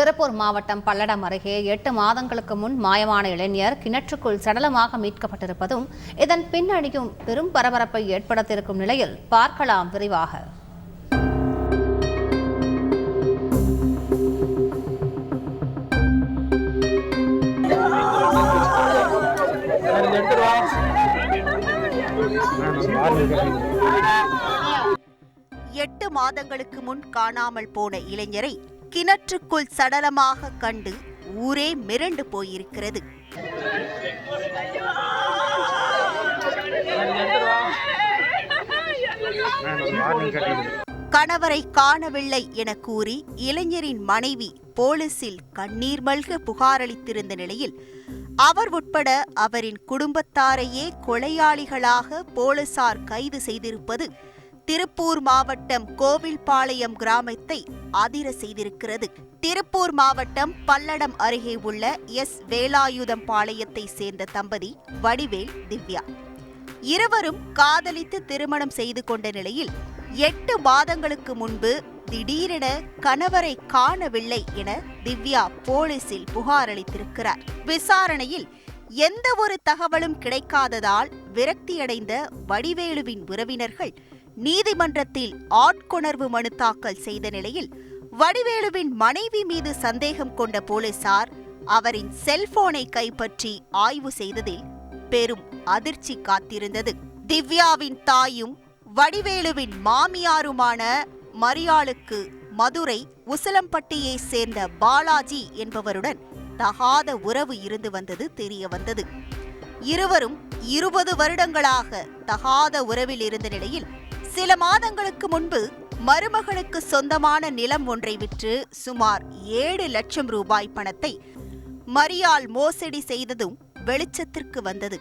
திருப்பூர் மாவட்டம் பல்லடம் அருகே எட்டு மாதங்களுக்கு முன் மாயமான இளைஞர் கிணற்றுக்குள் சடலமாக மீட்கப்பட்டிருப்பதும் இதன் பின்னணியும் பெரும் பரபரப்பை ஏற்படுத்தியிருக்கும் நிலையில் பார்க்கலாம் விரிவாக. எட்டு மாதங்களுக்கு முன் காணாமல் போன இளைஞரை கிணற்றுக்குள் சடலமாக கண்டு ஊரே மிரண்டு போயிருக்கிறது. கணவரை காணவில்லை என கூறி இளைஞரின் மனைவி போலீசில் கண்ணீர் மல்க புகாரளித்திருந்த நிலையில் அவர் உட்பட அவரின் குடும்பத்தாரையே கொலையாளிகளாக போலீசார் கைது செய்திருப்பது திருப்பூர் மாவட்டம் கோவில்பாளையம் கிராமத்தை அதிர செய்திருக்கிறது. திருப்பூர் மாவட்டம் பல்லடம் அருகே உள்ள எஸ். வேலாயுதம் பாளையத்தை சேர்ந்த தம்பதி வடிவேல் திவ்யா. இருவரும் காதலித்து திருமணம் செய்து கொண்ட நிலையில் எட்டு மாதங்களுக்கு முன்பு திடீரென கணவரை காணவில்லை என திவ்யா போலீசில் புகார் அளித்திருக்கிறார். விசாரணையில் எந்த ஒரு தகவலும் கிடைக்காததால் விரக்தியடைந்த வடிவேலுவின் உறவினர்கள் நீதிமன்றத்தில் ஆட்கொணர்வு மனு தாக்கல் செய்த நிலையில் வடிவேலுவின் மனைவி மீது சந்தேகம் கொண்ட போலீசார் அவரின் செல்போனை கைப்பற்றி ஆய்வு செய்ததில் பெரும் அதிர்ச்சி காத்திருந்தது. திவ்யாவின் தாயும் வடிவேலுவின் மாமியாருமான மரியாளுக்கு மதுரை உசிலம்பட்டியை சேர்ந்த பாலாஜி என்பவருடன் தகாத உறவு இருந்து வந்தது தெரிய வந்தது. இருவரும் இருபது வருடங்களாக தகாத உறவில் இருந்த நிலையில் சில மாதங்களுக்கு முன்பு மருமகளுக்கு சொந்தமான நிலம் ஒன்றை விற்று சுமார் ஏழு லட்சம் ரூபாய் பணத்தை மரியால் மோசடி செய்ததும் வெளிச்சத்திற்கு வந்தது.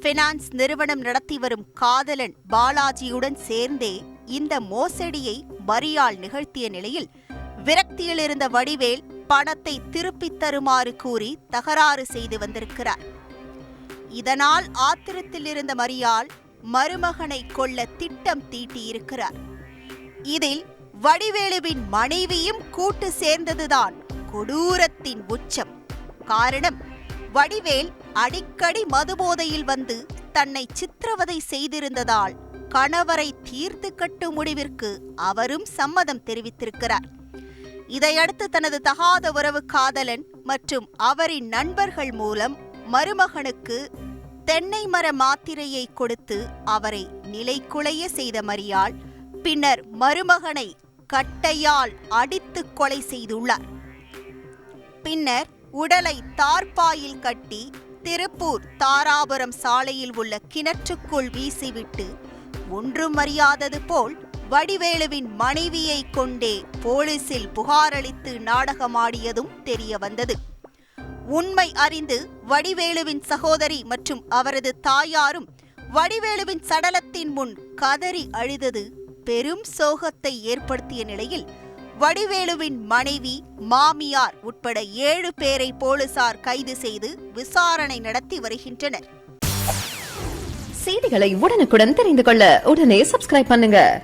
பினான்ஸ் நிறுவனம் நடத்தி வரும் காதலன் பாலாஜியுடன் சேர்ந்தே இந்த மோசடியை மரியால் நிகழ்த்திய நிலையில் விரக்தியில் இருந்த வடிவேல் பணத்தை திருப்பித் தருமாறு கூறி தகராறு செய்து வந்திருக்கிறார். இதனால் ஆத்திரத்தில் இருந்த மரியாள் மருமகனை கொல்ல திட்டம் தீட்டியிருக்கிறார். இதில் வடிவேலுவின் மனைவியும் கூட்டு சேர்ந்ததுதான் கொடூரத்தின் உச்சம். காரணம் வடிவேல் அடிக்கடி மதுபோதையில் வந்து தன்னை சித்திரவதை செய்திருந்ததால் கணவரை தீர்த்து கட்டும் முடிவிற்கு அவரும் சம்மதம் தெரிவித்திருக்கிறார். இதையடுத்து தனது தகாத உறவு காதலன் மற்றும் அவரின் நண்பர்கள் மூலம் மருமகனுக்கு தென்னை மர மாத்திரையை கொடுத்து அவரை நிலைக்குலைய செய்த மரியாள் பின்னர் மருமகனை கட்டையால் அடித்து கொலை செய்துள்ளார். பின்னர் உடலை தார்பாயில் கட்டி திருப்பூர் தாராபுரம் சாலையில் உள்ள கிணற்றுக்குள் வீசிவிட்டு ஒன்றும் அறியாதது போல் வடிவேலுவின் மனைவியை கொண்டே போலீசில் புகாரளித்து நாடகமாடியதும் தெரிய வந்தது. உண்மை அறிந்து வடிவேலுவின் சகோதரி மற்றும் அவரது தாயாரும் வடிவேலுவின் சடலத்தின் முன் கதறி அழுதது பெரும் சோகத்தை ஏற்படுத்திய நிலையில் வடிவேலுவின் மனைவி மாமியார் உட்பட ஏழு பேரை போலீசார் கைது செய்து விசாரணை நடத்தி வருகின்றனர். செய்திகளை உடனுக்குடன் தெரிந்து கொள்ள உடனே சப்ஸ்கிரைப் பண்ணுங்க.